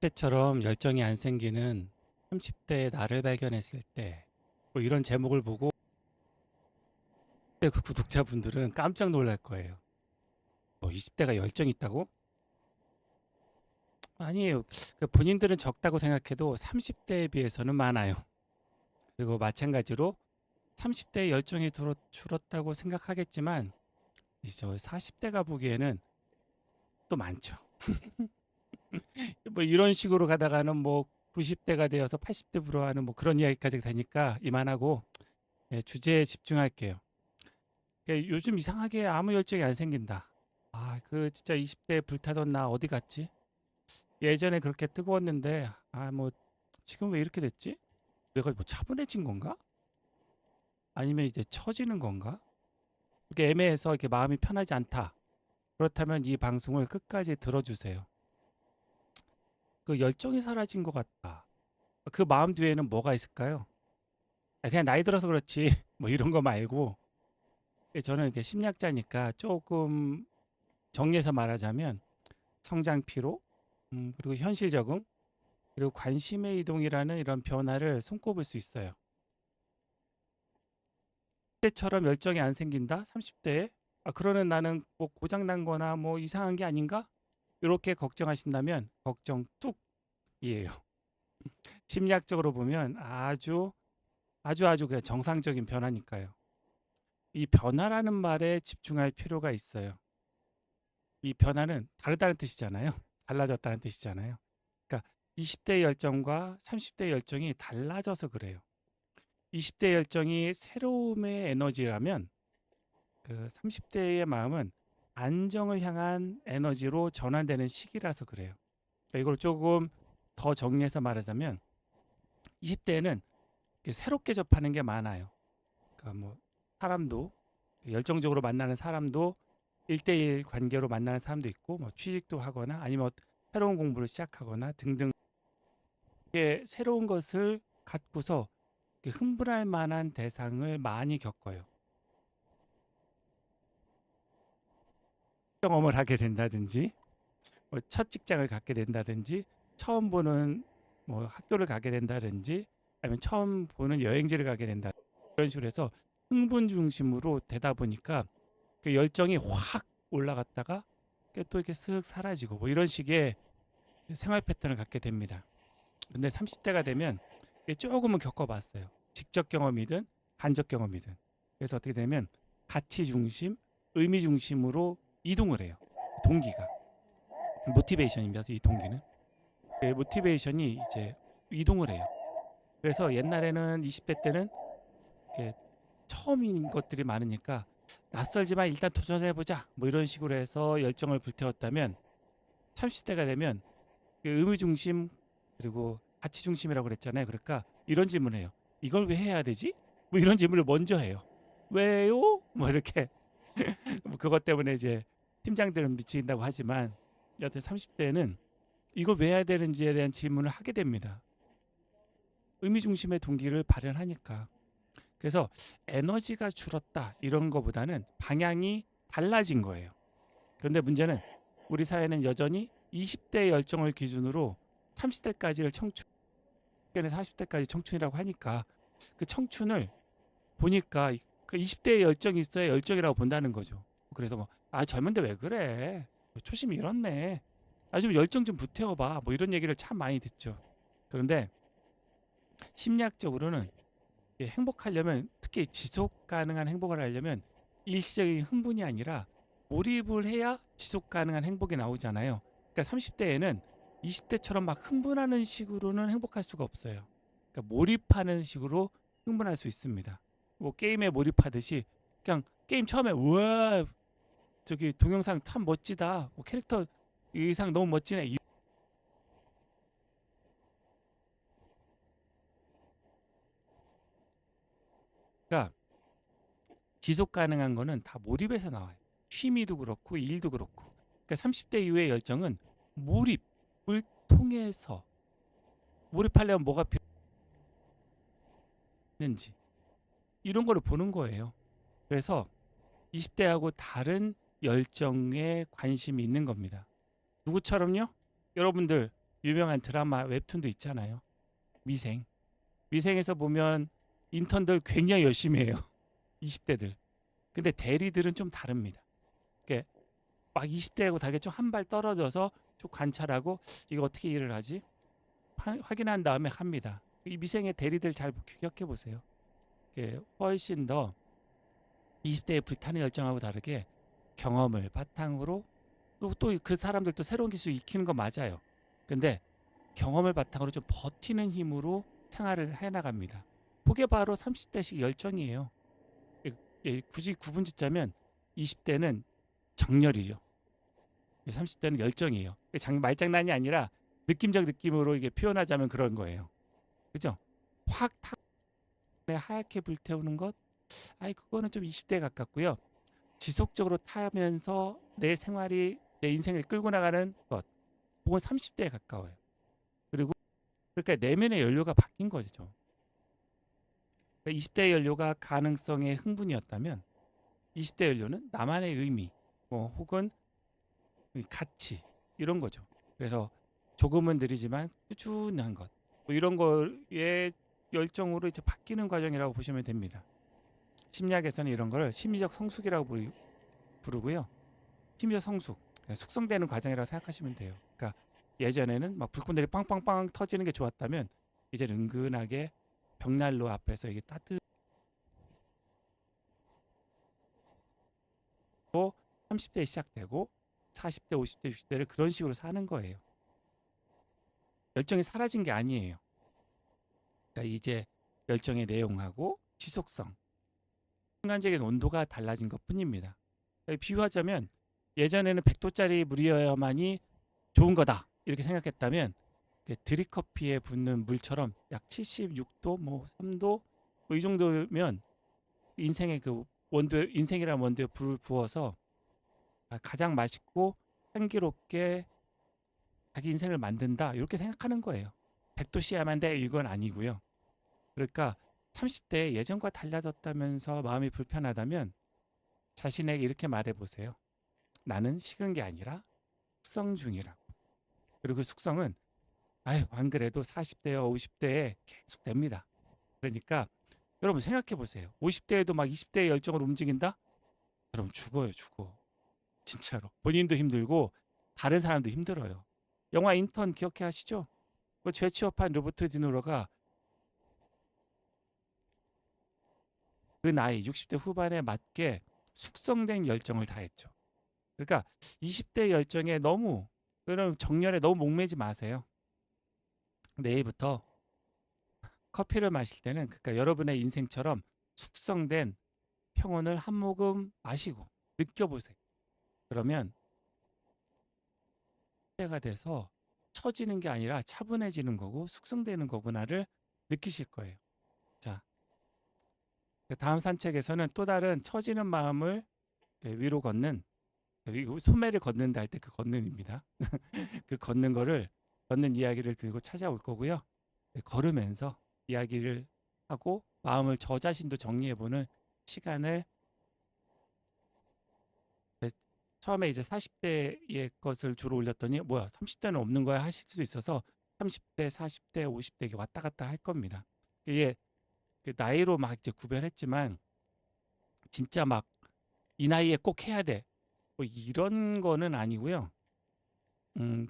때처럼 열정이 안 생기는 30대의 나를 발견했을 때, 뭐 이런 제목을 보고 그 구독자분들은 깜짝 놀랄 거예요. 뭐 20대가 열정이 있다고? 아니에요. 그 본인들은 적다고 생각해도 30대에 비해서는 많아요. 그리고 마찬가지로 30대의 열정이 줄었- 줄었다고 생각하겠지만 이제 40대가 보기에는 또 많죠. 뭐 이런 식으로 가다가는 뭐 90대가 되어서 80대 불어하는 뭐 그런 이야기까지 되니까 이만하고 예, 주제에 집중할게요. 그 요즘 이상하게 아무 열정이 안 생긴다. 아, 그 진짜 20대 불타던 나 어디 갔지? 예전에 그렇게 뜨거웠는데 아, 뭐 지금 왜 이렇게 됐지? 내가 뭐 차분해진 건가? 아니면 이제 처지는 건가? 이렇게 애매해서 이렇게 마음이 편하지 않다. 그렇다면 이 방송을 끝까지 들어주세요. 그 열정이 사라진 것 같다. 그 마음 뒤에는 뭐가 있을까요? 아, 그냥 나이 들어서 그렇지. 뭐 이런 거 말고 예, 저는 이렇게 심리학자니까 조금 정리해서 말하자면 성장 피로, 음, 그리고 현실 적응, 그리고 관심의 이동이라는 이런 변화를 손꼽을 수 있어요. 때처럼 열정이 안 생긴다? 30대에? 아, 그러는 나는 뭐 고장 난 거나 뭐 이상한 게 아닌가? 이렇게 걱정하신다면 걱정 뚝이에요. 심리학적으로 보면 아주 아주 아주 그냥 정상적인 변화니까요. 이 변화라는 말에 집중할 필요가 있어요. 이 변화는 다르다는 뜻이잖아요. 달라졌다는 뜻이잖아요. 그러니까 20대 열정과 30대 열정이 달라져서 그래요. 20대 열정이 새로움의 에너지라면 그 30대의 마음은 안정을 향한 에너지로 전환되는 시기라서 그래요. 그러니까 이걸 조금 더 정리해서 말하자면 20대에는 새롭게 접하는 게 많아요. 그러니까 뭐 사람도 열정적으로 만나는 사람도 1대1 관계로 만나는 사람도 있고 뭐 취직도 하거나 아니면 새로운 공부를 시작하거나 등등 새로운 것을 갖고서 흥분할 만한 대상을 많이 겪어요. 경험을 하게 된다든지 뭐 첫 직장을 갖게 된다든지 처음 보는 뭐 학교를 가게 된다든지 아니면 처음 보는 여행지를 가게 된다 이런 식으로 해서 흥분 중심으로 되다 보니까 그 열정이 확 올라갔다가 또 이렇게 쓱 사라지고 뭐 이런 식의 생활 패턴을 갖게 됩니다. 근데 30대가 되면 조금은 겪어봤어요. 직접 경험이든 간접 경험이든. 그래서 어떻게 되면 가치 중심, 의미 중심으로 이동을 해요. 동기가. 모티베이션입니다. 이 동기는. 그 모티베이션이 이제 이동을 해요. 그래서 옛날에는 20대 때는 처음인 것들이 많으니까 낯설지만 일단 도전해보자 뭐 이런 식으로 해서 열정을 불태웠다면 30대가 되면 그 의미 중심 그리고 가치 중심이라고 그랬잖아요. 그러니까 이런 질문해요. 이걸 왜 해야 되지? 뭐 이런 질문을 먼저 해요. 왜요? 뭐 이렇게 뭐 그것 때문에 이제 팀장들은 미친다고 하지만 여튼 30대는 이걸 왜 해야 되는지에 대한 질문을 하게 됩니다. 의미 중심의 동기를 발현하니까. 그래서 에너지가 줄었다 이런 거보다는 방향이 달라진 거예요. 그런데 문제는 우리 사회는 여전히 20대 열정을 기준으로 30대까지를 청춘, 40대까지 청춘이라고 하니까 그 청춘을 보니까 그 20대의 열정이 있어야 열정이라고 본다는 거죠. 그래서 뭐 아 젊은데 왜 그래? 뭐 초심 잃었네. 아 좀 열정 좀 불태워봐. 뭐 이런 얘기를 참 많이 듣죠. 그런데 심리학적으로는 예, 행복하려면 특히 지속 가능한 행복을 하려면 일시적인 흥분이 아니라 몰입을 해야 지속 가능한 행복이 나오잖아요. 그러니까 30대에는 20대처럼 막 흥분하는 식으로는 행복할 수가 없어요. 그러니까 몰입하는 식으로 흥분할 수 있습니다. 뭐 게임에 몰입하듯이 그냥 게임 처음에 우와 저기 동영상 참 멋지다. 뭐 캐릭터 의상 너무 멋지네. 이- 그러니까 지속 가능한 거는 다 몰입에서 나와요. 취미도 그렇고 일도 그렇고. 그러니까 30대 이후의 열정은 몰입을 통해서 몰입하려면 뭐가 필요한지 이런 거를 보는 거예요. 그래서 20대하고 다른 열정에 관심이 있는 겁니다. 누구처럼요? 여러분들 유명한 드라마 웹툰도 있잖아요. 미생. 미생에서 보면 인턴들 굉장히 열심히 해요. 20대들. 근데 대리들은 좀 다릅니다. 이게 막 20대하고 다르게 좀 한 발 떨어져서 쭉 관찰하고 이거 어떻게 일을 하지? 파- 확인한 다음에 합니다. 이 미생의 대리들 잘 규격해 보세요. 이게 훨씬 더 20대의 불타는 열정하고 다르게 경험을 바탕으로 또 그 사람들도 새로운 기술 익히는 거 맞아요. 근데 경험을 바탕으로 좀 버티는 힘으로 생활을 해 나갑니다. 그게 바로 30대식 열정이에요. 예, 예, 굳이 구분 짓자면 20대는 정열이죠. 30대는 열정이에요. 말장난이 아니라 느낌적 느낌으로 이게 표현하자면 그런 거예요. 그죠? 확 타, 하얗게 불태우는 것, 아이 그거는 좀 20대에 가깝고요. 지속적으로 타면서 내 생활이 내 인생을 끌고 나가는 것, 그건 30대에 가까워요. 그리고 그러니까 내면의 연료가 바뀐 거죠. 그러니까 20대 연료가 가능성의 흥분이었다면 20대 연료는 나만의 의미, 뭐 혹은 이 가치 이런 거죠. 그래서 조금은 느리지만 꾸준한 것, 뭐 이런 거에 열정으로 이제 바뀌는 과정이라고 보시면 됩니다. 심리학에서는 이런 거를 심리적 성숙이라고 부르- 부르고요. 심리적 성숙, 그러니까 숙성되는 과정이라고 생각하시면 돼요. 그러니까 예전에는 막 불꽃들이 빵빵빵 터지는 게 좋았다면 이제는 은근하게 벽난로 앞에서 이게 따뜻 30대에 시작되고 40대, 50대, 60대를 그런 식으로 사는 거예요. 열정이 사라진 게 아니에요. 그러니까 이제 열정의 내용하고 지속성, 순간적인 온도가 달라진 것 뿐입니다. 그러니까 비유하자면 예전에는 100도짜리 물이어야만이 좋은 거다 이렇게 생각했다면 그 드립커피에 붓는 물처럼 약 76도, 뭐 3도 뭐 이 정도면 인생의 그 원도 인생이라는 원도에 불을 부어서 아, 가장 맛있고 향기롭게 자기 인생을 만든다 이렇게 생각하는 거예요. 100도 씨야만 돼 이건 아니고요. 그러니까 30대 예전과 달라졌다면서 마음이 불편하다면 자신에게 이렇게 말해 보세요. 나는 식은 게 아니라 숙성 중이라고. 그리고 그 숙성은 아유 안 그래도 40대와 50대에 계속 됩니다. 그러니까 여러분 생각해 보세요. 50대에도 막 20대의 열정을 움직인다? 그럼 죽어요, 죽어. 진짜로. 본인도 힘들고 다른 사람도 힘들어요. 영화 인턴 기억해 하시죠? 그 죄취업한 로버트 디노로가 그 나이 60대 후반에 맞게 숙성된 열정을 다했죠. 그러니까 20대 열정에 너무 그런 정열에 너무 목매지 마세요. 내일부터 커피를 마실 때는 그러니까 여러분의 인생처럼 숙성된 평온을 한 모금 마시고 느껴보세요. 그러면 때가 돼서 처지는 게 아니라 차분해지는 거고 숙성되는 거구나를 느끼실 거예요. 자, 그 다음 산책에서는 또 다른 처지는 마음을 위로 걷는 위- 소매를 걷는다 할 때 그 걷는입니다. 그 걷는 거를 걷는 이야기를 들고 찾아올 거고요. 네, 걸으면서 이야기를 하고 마음을 저 자신도 정리해보는 시간을 네, 처음에 이제 40대의 것을 주로 올렸더니 뭐야 30대는 없는 거야 하실 수도 있어서 30대, 40대, 50대 이게 왔다 갔다 할 겁니다. 이게 그 나이로 막 이제 구별했지만 진짜 막 이 나이에 꼭 해야 돼. 뭐 이런 거는 아니고요. 음,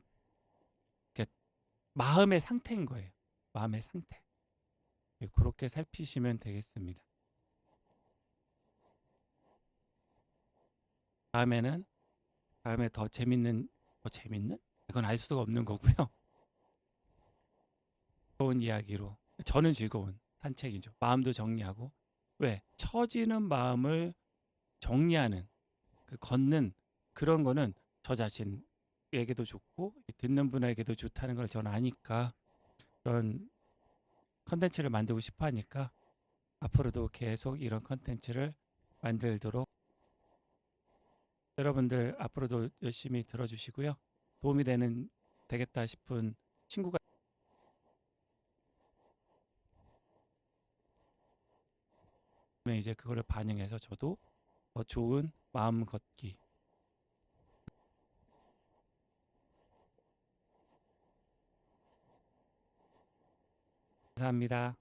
마음의 상태인 거예요. 마음의 상태. 예, 그렇게 살피시면 되겠습니다. 다음에는 다음에 더 재밌는 더 재밌는 이건 알 수가 없는 거고요. 좋은 이야기로 저는 즐거운 산책이죠. 마음도 정리하고 왜 처지는 마음을 정리하는 그 걷는 그런 거는 저 자신에게도 좋고 듣는 분에게도 좋다는 걸 저는 아니까 그런 컨텐츠를 만들고 싶어 하니까 앞으로도 계속 이런 컨텐츠를 만들도록 여러분들 앞으로도 열심히 들어주시고요. 도움이 되는 되겠다 싶은 친구가 이제 그거를 반영해서 저도 더 좋은 마음 걷기 감사합니다.